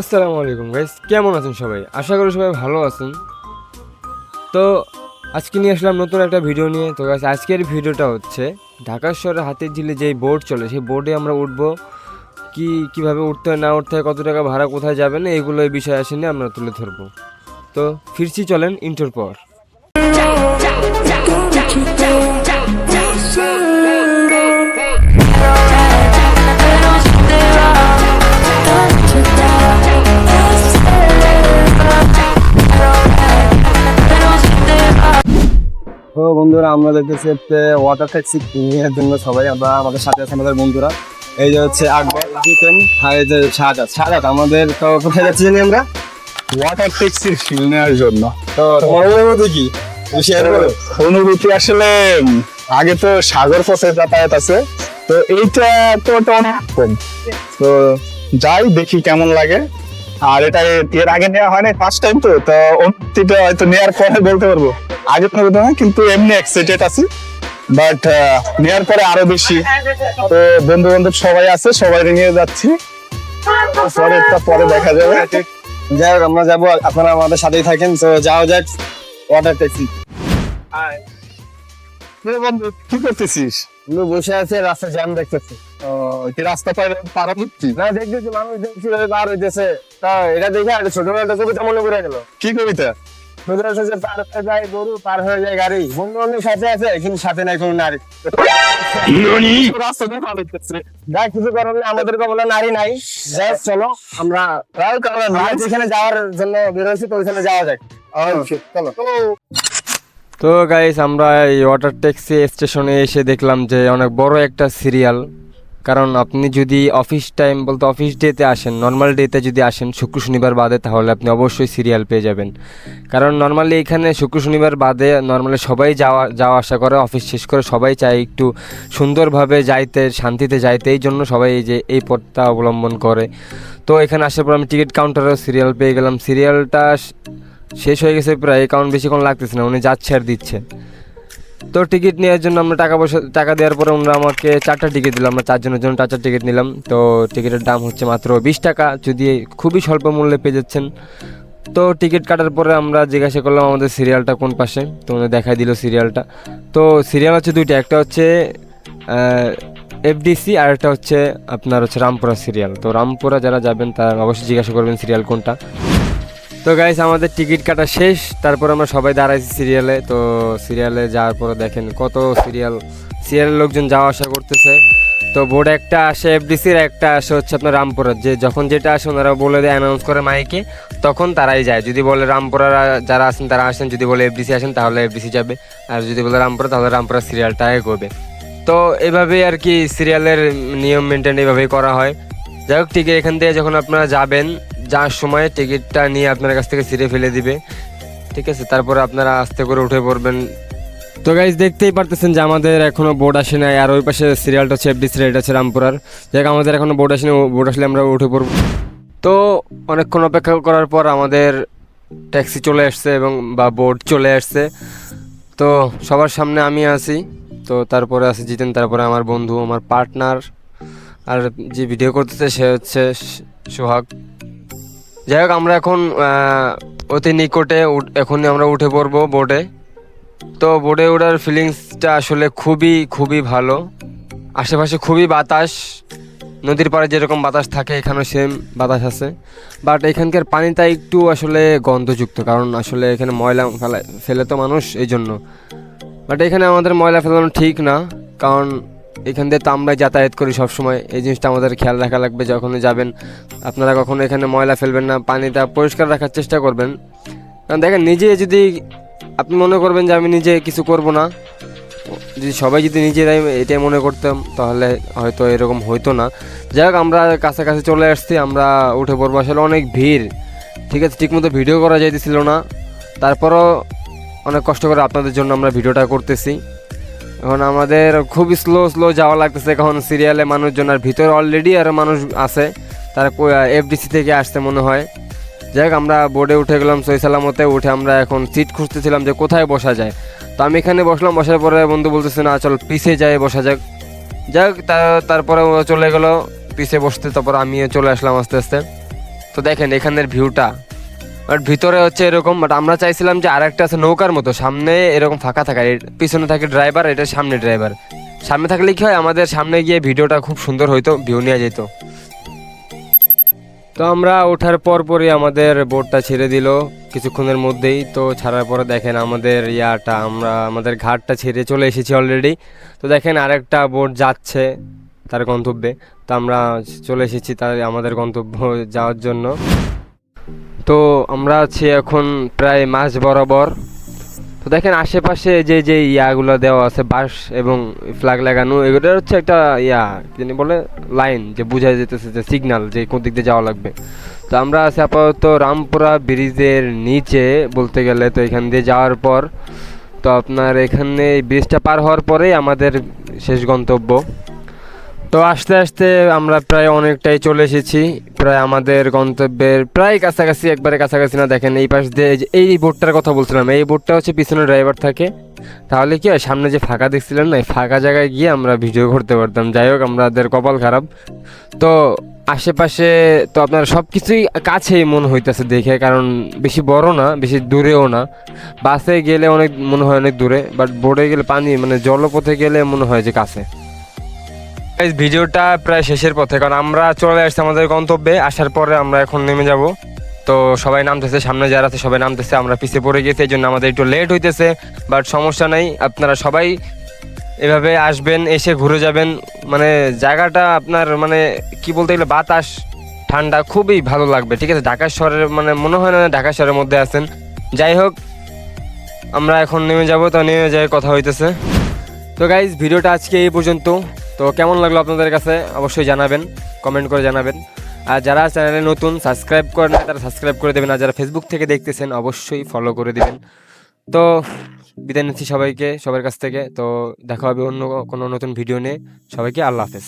আসসালামু আলাইকুম গাইস কেমন আছেন সবাই? আশা করি সবাই ভালো আছেন। তো, আজকে নিয়ে আসলাম নতুন একটা ভিডিও নিয়ে। তো গাইস আজকের ভিডিওটা হচ্ছে ঢাকা শহরের হাতের ঝিলে যেই বোর্ড চলে, সেই বোর্ডে আমরা উঠবো। কি, কীভাবে উঠতে হয়, না উঠতে হয়, কত টাকা ভাড়া, কোথায় যাবেন, এগুলো এই বিষয়ে আসে নিয়ে আমরা তুলে ধরবো। তো, ফিরছি, চলেন ইন্টার পর। বন্ধুরা আমরা দেখতেছি হচ্ছে ওয়াটার ট্যাক্সি এর জন্য সবাই আমরা আমাদের সাথে আছে আমাদের বন্ধুরা। এই যে হচ্ছে আকবর জিতেন আর এই যে শাহাদ শাহাদ আমাদের তো কোথায় যাচ্ছি জানি আমরা? ওয়াটার ট্যাক্সির ফিল নেওয়ার জন্য। তো তোমার অনুভূতি কি? শেয়ার করো। অনুভূতি আসলে আগে তো সাগর পথে যাতায়াত আছে তো এইটা তো একটা অনেক কম। তো যাই দেখি কেমন লাগে। আর এটা এর আগে নেওয়া হয় না ফার্স্ট টাইম তো তো অনুভূতিটা হয়তো নেওয়ার পরে বলতে পারব। আগে তো না কিন্তু এমনি এক্সাইটেড আছি। বাট নেওয়ার পরে আরও বেশি। তো বন্ধু বান্ধব সবাই আছে সবাই নিয়ে যাচ্ছি। পরে একটা পরে দেখা যাবে। যাই হোক আমরা যাব আপনারা আমাদের সাথেই থাকেন। তো যাও যাক ওয়াটার ট্যাক্সি বন্ধু কি করতেছিস? আমরা বসে আছে রাস্তা জ্যাম দেখতেছি। ও, রাস্তা পার হচ্ছি? না দেখতেছি মানুষ দেখছি বার হইতেছে। তা এটা দেখে একটা ছোটবেলা একটা কবিতা মনে পড়ে গেল। কি কবিতা? পার হয়ে যায় গরু পার হয়ে যায় গাড়ি। বন্ধু বান্ধব সাথে আছে কিন্তু সাথে নাই কোনো নারী। যা কিছু আমাদের কবলে নারী নাই। যাই চলো আমরা কারণ যেখানে যাওয়ার জন্য তো ওইখানে যাওয়া যাক। চলো। তো গাইস আমরা এই ওয়াটার ট্যাক্সি স্টেশনে এসে দেখলাম যে অনেক বড় একটা সিরিয়াল কারণ আপনি যদি অফিস টাইম বলতে অফিস ডেতে আসেন নর্মাল ডেতে যদি আসেন, শুক্র শনিবার বাদে, তাহলে আপনি অবশ্যই সিরিয়াল পেয়ে যাবেন। কারণ নর্মালি এখানে শুক্র শনিবার বাদে নর্মালি সবাই যাওয়া যাওয়া আসা করে অফিস শেষ করে সবাই চায় একটু সুন্দরভাবে যাইতে, শান্তিতে যাইতে। এই জন্য সবাই এই যে, এই পথটা অবলম্বন করে। তো এখানে আসার পর আমি টিকিট কাউন্টারেও সিরিয়াল পেয়ে গেলাম। সিরিয়ালটা শেষ হয়ে গেছে প্রায়, কারণ বেশিক্ষণ লাগতেছে না, উনি যাচ্ছে আর দিচ্ছে। তো টিকিট নেওয়ার জন্য আমরা টাকা পয়সা, টাকা দেওয়ার পরে ওনারা আমাকে চারটা টিকিট দিলাম, আমরা চারজনের জন্য চারটা টিকিট নিলাম। তো টিকিটের দাম হচ্ছে মাত্র বিশ টাকা, যদি খুবই স্বল্প মূল্যে পেয়ে যাচ্ছেন। তো টিকিট কাটার পরে আমরা জিজ্ঞাসা করলাম আমাদের সিরিয়ালটা কোন পাশে? তো উনি দেখাই দিল সিরিয়ালটা তো সিরিয়াল হচ্ছে দুইটা, একটা হচ্ছে এফডিসি আর একটা হচ্ছে আপনার হচ্ছে রামপুরা সিরিয়াল তো রামপুরা যারা যাবেন তারা অবশ্যই জিজ্ঞাসা করবেন সিরিয়াল কোনটা। তো গাইস আমাদের টিকিট কাটা শেষ। তারপর আমরা সবাই দাঁড়াইছি সিরিয়ালে। তো সিরিয়ালে যাওয়ার পরে দেখেন কত সিরিয়াল, সিরিয়ালের লোকজন যাওয়া আসা করতেছে। তো বোর্ড একটা আসে এফডিসির একটা আসে, হচ্ছে আপনার রামপুরার। যে যখন যেটা আসে, ওনারা বলে দেয় অ্যানাউন্স করে মাইকে, তখন তারাই যায়। যদি বলে রামপুরার যারা আসেন তারা আসেন। যদি বলে এফডিসি আসেন, তাহলে এফডিসি যাবে। আর যদি বলে রামপুরা, তাহলে রামপুরা সিরিয়ালটাই করবে। তো এভাবেই আর কি সিরিয়ালের নিয়ম মেনটেন এইভাবেই করা হয়। যাই হোক টিকিট এখান থেকে যখন আপনারা যাবেন যাওয়ার সময় টিকিটটা নিয়ে আপনার কাছ থেকে ছিঁড়ে ফেলে দিবে। ঠিক আছে? তারপরে আপনারা আস্তে করে উঠে পড়বেন। তো গাইজ দেখতেই পারতেছেন যে আমাদের এখনও বোর্ড আসে নাই। আর ওই পাশে সিরিয়ালটা হচ্ছে এফডি সিরিয়ালটা হচ্ছে রামপুরার। যাই আমাদের এখনও বোর্ড আসেনি। বোর্ড আসলে আমরা উঠে পড়ব। তো অনেকক্ষণ অপেক্ষা করার পর আমাদের ট্যাক্সি চলে আসছে এবং, বা বোর্ড চলে আসছে। তো সবার সামনে আমি আছি। তো তারপরে আছে জিতেন, তারপরে আমার বন্ধু, আমার পার্টনার আর যে ভিডিও করতেছে সে হচ্ছে সোহাগ। যাই হোক আমরা এখন অতি নিকটে এখনই আমরা উঠে পড়ব বোটে তো বোটে ওঠার ফিলিংসটা আসলে খুবই খুবই ভালো। আশেপাশে খুবই বাতাস। নদীর পাড়ে যেরকম বাতাস থাকে, এখানেও সেম বাতাস আছে। বাট এখানকার পানিটা একটু আসলে গন্ধযুক্ত, কারণ আসলে এখানে ময়লা ফেলা, ফেলে তো মানুষ এই জন্য বাট এখানে আমাদের ময়লা ফেলানো ঠিক না, কারণ এখান দিয়ে তো আমরা যাতায়াত করি সবসময়। এই জিনিসটা আমাদের খেয়াল রাখা লাগবে যখনই যাবেন। আপনারা কখনো এখানে ময়লা ফেলবেন না, পানিটা পরিষ্কার রাখার চেষ্টা করবেন। কারণ দেখেন, নিজে যদি আপনি মনে করবেন যে আমি নিজে কিছু করব না, যদি সবাই যদি নিজেরাই এটাই মনে করতাম, তাহলে হয়তো এরকম হইতো না। যাই হোক, আমরা কাছাকাছি চলে আসছি, আমরা উঠে পড়ব। আসলে অনেক ভিড়। ঠিক আছে, ঠিকমতো ভিডিও করা যাইতেছিল না। তারপরও অনেক কষ্ট করে আপনাদের জন্য আমরা ভিডিওটা করতেছি। এখন আমাদের খুব স্লো স্লো যাওয়া লাগতেছে। এখন সিরিয়ালে মানুষজন আর ভিতরে অলরেডি আরও মানুষ আছে। তারা এফডিসি থেকে আসতে মনে হয়। যাই হোক, আমরা বোর্ডে উঠে গেলাম, সই সালামতে উঠে আমরা এখন সিট খুঁজতেছিলাম যে কোথায় বসা যায়। তো আমি এখানে বসলাম, বসার পরে বন্ধু বলতেছে, না, চল পিছে যাই, বসা যাক। তা- তারপরে চলে গেলো, পিছে বসতে, তারপর আমিও চলে আসলাম আস্তে আস্তে। তো দেখেন, এখানের ভিউটা বাট ভিতরে হচ্ছে এরকম, বাট আমরা চাইছিলাম যে আরেকটা আছে নৌকার মতো, সামনে এরকম ফাঁকা থাকা পিছনে থাকে ড্রাইভার এটা সামনে ড্রাইভার সামনে থাকলে কি হয়, আমাদের সামনে গিয়ে ভিডিওটা খুব সুন্দর হইতো ভিউ নেওয়া যেত। তো আমরা ওঠার পর পরই আমাদের বোটটা ছেড়ে দিল, কিছুক্ষণের মধ্যেই। তো ছাড়ার পরে দেখেন আমাদের ইয়াটা, আমরা, আমাদের ঘাটটা ছেড়ে চলে এসেছি অলরেডি তো দেখেন আরেকটা বোট যাচ্ছে তার গন্তব্যে। তো আমরা চলে এসেছি তার, আমাদের গন্তব্য যাওয়ার জন্য। তো আমরা আছি এখন প্রায় মাঝ বরাবর। তো দেখেন আশেপাশে যে যে ইয়াগুলো দেওয়া আছে, বাঁশ এবং ফ্ল্যাগ লাগানো, এগুলো হচ্ছে একটা ইয়া জানি বলে, লাইন যে বোঝা যেতেছে যে সিগন্যাল যে কোন দিক দিয়ে যাওয়া লাগবে। তো আমরা আছি আপাতত রামপুরা ব্রিজের নিচে বলতে গেলে, তো এখান দিয়ে যাওয়ার পর। তো আপনার এখানে ব্রিজটা পার হওয়ার পরেই আমাদের শেষ গন্তব্য। তো আস্তে আস্তে আমরা প্রায় অনেকটাই চলে এসেছি। প্রায় আমাদের গন্তব্যের প্রায় কাছাকাছি, একবারে কাছাকাছি না, দেখেন এই পাশ দিয়ে এই বোটটার কথা বলছিলাম, এই বোটটা হচ্ছে পিছনে ড্রাইভার থাকে। তাহলে কি হয়, সামনে যে ফাঁকা দেখছিলেন না, এই ফাঁকা জায়গায় গিয়ে আমরা ভিডিও করতে পারতাম। যাই হোক, আমাদের কপাল খারাপ। তো আশেপাশে, তো আপনার সব কিছুই কাছেই মনে হইতেছে দেখে, কারণ বেশি বড় না, বেশি দূরেও না। বাসে গেলে অনেক, মনে হয় অনেক দূরে বাট বোটে গেলে পানি মানে জলপথে গেলে মনে হয় যে কাছে। ভিডিওটা প্রায় শেষের পথে, কারণ আমরা চলে আসছি আমাদের গন্তব্যে, আসার পরে আমরা এখন নেমে যাব। তো সবাই নামতেছে, সামনে যারা আছে সবাই নামতেছে, আমরা পিছিয়ে পড়ে গেছি, এই জন্য আমাদের একটু লেট হইতেছে বাট সমস্যা নাই, আপনারা সবাই এভাবে আসবেন, এসে ঘুরে যাবেন মানে জায়গাটা আপনার মানে কি বলতে গেলে বাতাস, ঠান্ডা, খুবই ভালো লাগবে, ঠিক আছে? ঢাকা শহরের মানে মনে হয় না ঢাকা শহরের মধ্যে আছেন। যাই হোক, আমরা এখন নেমে যাব, তো নেমে যাই কথা হইতেছে। তো গাইজ ভিডিওটা আজকে এই পর্যন্ত। তো কেমন লাগল আপনাদের কাছে? অবশ্যই জানাবেন কমেন্ট করে জানাবেন। আর যারা চ্যানেলে নতুন সাবস্ক্রাইব করে না, তারা সাবস্ক্রাইব করে দেবেন। আর যারা ফেসবুক থেকে দেখতেছেন অবশ্যই ফলো করে দেবেন। তো বিদায় নিচ্ছি সবাইকে সবার কাছ থেকে। তো দেখা হবে অন্য কোনো নতুন ভিডিও নিয়ে। সবাইকে আল্লাহ হাফেজ।